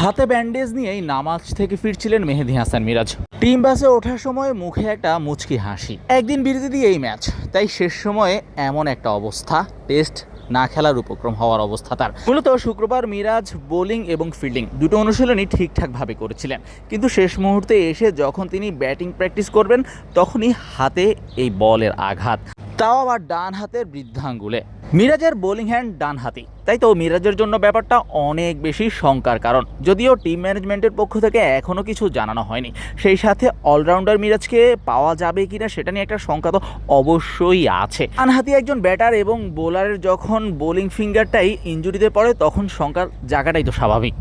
হাতে ব্যান্ডেজ নিয়েই নামাজ থেকে ফিরছিলেন মেহেদি হাসান মিরাজ। টিম বাসে ওঠার সময় মুখে একটা মুচকি হাসি। একদিন বিরতি দিয়ে এই ম্যাচ। তাই শেষ সময়ে এমন একটা অবস্থা। টেস্ট না খেলার উপক্রম হওয়ার অবস্থা তার। মূলত শুক্রবার মিরাজ, বোলিং এবং ফিল্ডিং দুটো অনুশীলনই ঠিকঠাকভাবে করেছিলেন। কিন্তু শেষ মুহূর্তে এসে যখন তিনি ব্যাটিং প্র্যাকটিস করবেন, তখনই হাতে এই বলের আঘাত। তাও আবার ডান হাতের বৃদ্ধাঙ্গুলে। মিরাজের বোলিং হ্যান্ড ডান হাতি। তাই তো মিরাজের জন্য ব্যাপারটা অনেক বেশি শঙ্কার কারণ। যদিও টিম ম্যানেজমেন্টের পক্ষ থেকে এখনও কিছু জানানো হয়নি। সেই সাথে অলরাউন্ডার মিরাজকে পাওয়া যাবে কিনা সেটা নিয়ে একটা শঙ্কা তো অবশ্যই আছে। আনহাতি একজন ব্যাটার এবং বোলারের যখন বোলিং ফিঙ্গারটাই ইঞ্জুরিতে পড়ে, তখন শঙ্কার জায়গাটাই তো স্বাভাবিক।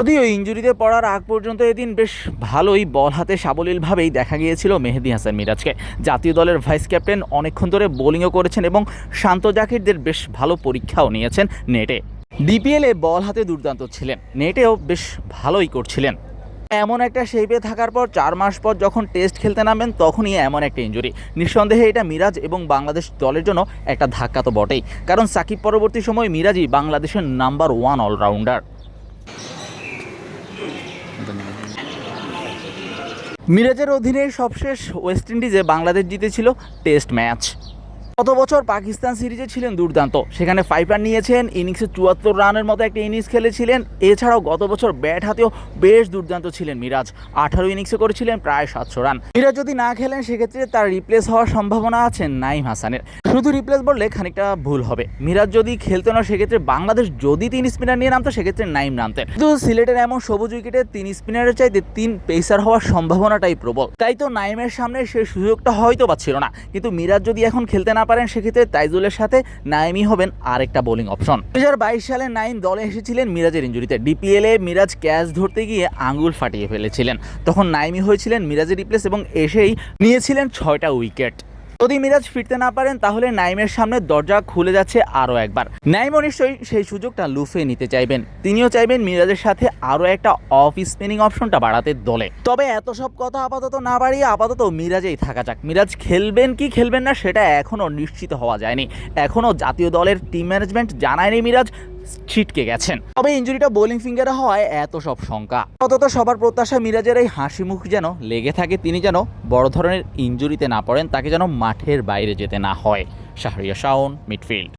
যদিও ইঞ্জুরিতে পড়ার আগ পর্যন্ত এদিন বেশ ভালোই বল হাতে সাবলীলভাবেই দেখা গিয়েছিল মেহেদি হাসান মিরাজকে। জাতীয় দলের ভাইস ক্যাপ্টেন অনেকক্ষণ ধরে বোলিংও করেছেন এবং শান্ত জাকিরদের বেশ ভালো পরীক্ষাও নিয়েছেন নেটে। ডিপিএলে বল হাতে দুর্দান্ত ছিলেন, নেটেও বেশ ভালোই করছিলেন। এমন একটা শেপে থাকার পর চার মাস পর যখন টেস্ট খেলতে নামেন তখনই এমন একটা ইঞ্জুরি নিঃসন্দেহে এটা মিরাজ এবং বাংলাদেশ দলের জন্য একটা ধাক্কা তো বটেই। কারণ সাকিব পরবর্তী সময় মিরাজই বাংলাদেশের নাম্বার ওয়ান অলরাউন্ডার মিরাজের অধীনে সবশেষ ওয়েস্ট ইন্ডিজে বাংলাদেশ জিতেছিল টেস্ট ম্যাচ। গত বছর পাকিস্তান সিরিজে ছিলেন দুর্দান্ত। সেখানে ফাইভ রান নিয়েছেন ইনিংসে চুয়াত্তর রানের মতো একটা ইনিংস খেলেছিলেন। এছাড়াও গত বছর ব্যাট হাতেও বেশ দুর্দান্ত ছিলেন মিরাজ। আঠারো ইনিংসে করেছিলেন প্রায় সাতশো রান। মিরাজ যদি না খেলেন, সেক্ষেত্রে তার রিপ্লেস হওয়ার সম্ভাবনা আছে নাইম হাসানের। শুধু রিপ্লেস বললে খানিকটা ভুল হবে। মিরাজ যদি খেলতো না, সেক্ষেত্রে বাংলাদেশ যদি তিন স্পিনার নিয়ে নামতো, সেক্ষেত্রে নাইম নামতেন। কিন্তু সিলেটের এমন সবুজ উইকেটে তিন স্পিনারের চাইতে তিন পেসার হওয়ার সম্ভাবনাটাই প্রবল। তাই তো নাইমের সামনে সেই সুযোগটা হয়তো পাচ্ছিল না। কিন্তু মিরাজ যদি এখন খেলতে না পারেন, সেক্ষেত্রে তাইজুলের সাথে নাইমই হবেন আরেকটা বোলিং অপশন। দু হাজার বাইশ সালে নাইম দলে এসেছিলেন মিরাজের ইঞ্জুরিতে। ডিপিএলে মিরাজ ক্যাচ ধরতে গিয়ে আঙ্গুল ফাটিয়ে ফেলেছিলেন। তখন নাইমি হয়েছিলেন মিরাজের রিপ্লেস এবং এসেই নিয়েছিলেন ছয়টা উইকেট। যদি মিরাজ ফিরতে না পারেন, তাহলে নাইমের সামনে দরজা খুলে যাচ্ছে আরও একবার। নাইমও নিশ্চয়ই সেই সুযোগটা লুফে নিতে চাইবেন। তিনিও চাইবেন মিরাজের সাথে আরও একটা অফ স্পিনিং অপশনটা বাড়াতে দলে। তবে এত সব কথা আপাতত না বাড়িয়ে আপাতত মিরাজেই থাকা যাক। মিরাজ খেলবেন কি খেলবেন না, সেটা এখনও নিশ্চিত হওয়া যায়নি। এখনও জাতীয় দলের টিম ম্যানেজমেন্ট জানায়নি মিরাজ। ছিটকে গেছেন। তবে ইঞ্জুরিটা বোলিং ফিঙ্গারে হওয়ায় এত সব শঙ্কা। অন্তত সবার প্রত্যাশা মিরাজের এই হাসি মুখ যেন লেগে থাকে, তিনি যেন বড় ধরনের ইঞ্জুরিতে না পড়েন, তাকে যেন মাঠের বাইরে যেতে না হয়। শাহরিয়া শাওন, মিডফিল্ড।